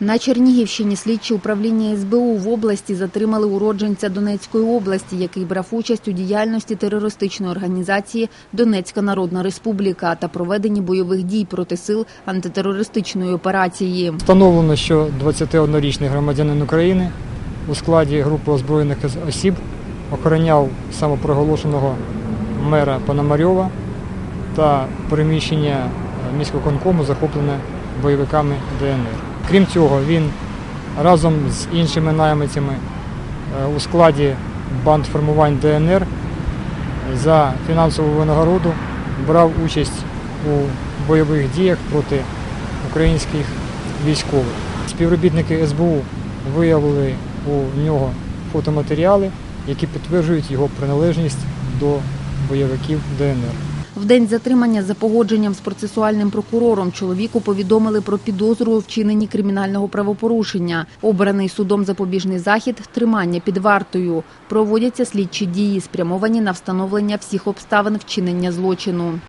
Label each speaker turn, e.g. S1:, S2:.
S1: На Чернігівщині слідчі управління СБУ в області затримали уродженця Донецької області, який брав участь у діяльності терористичної організації Донецька Народна Республіка та проведенні бойових дій проти сил антитерористичної операції.
S2: Встановлено, що 21-річний громадянин України у складі групи озброєних осіб охороняв самопроголошеного мера Пономарьова та приміщення міськвиконкому захоплене бойовиками ДНР. Крім цього, він разом з іншими наймицями е, у складі банд формувань ДНР за фінансову винагороду брав участь у бойових діях проти українських військових. Співробітники СБУ виявили у нього фотоматеріали, які підтверджують його приналежність до бойовиків ДНР.
S1: В день затримання за погодженням з процесуальним прокурором чоловіку повідомили про підозру у вчиненні кримінального правопорушення. Обраний судом запобіжний захід тримання під вартою. Проводяться слідчі дії, спрямовані на встановлення всіх обставин вчинення злочину.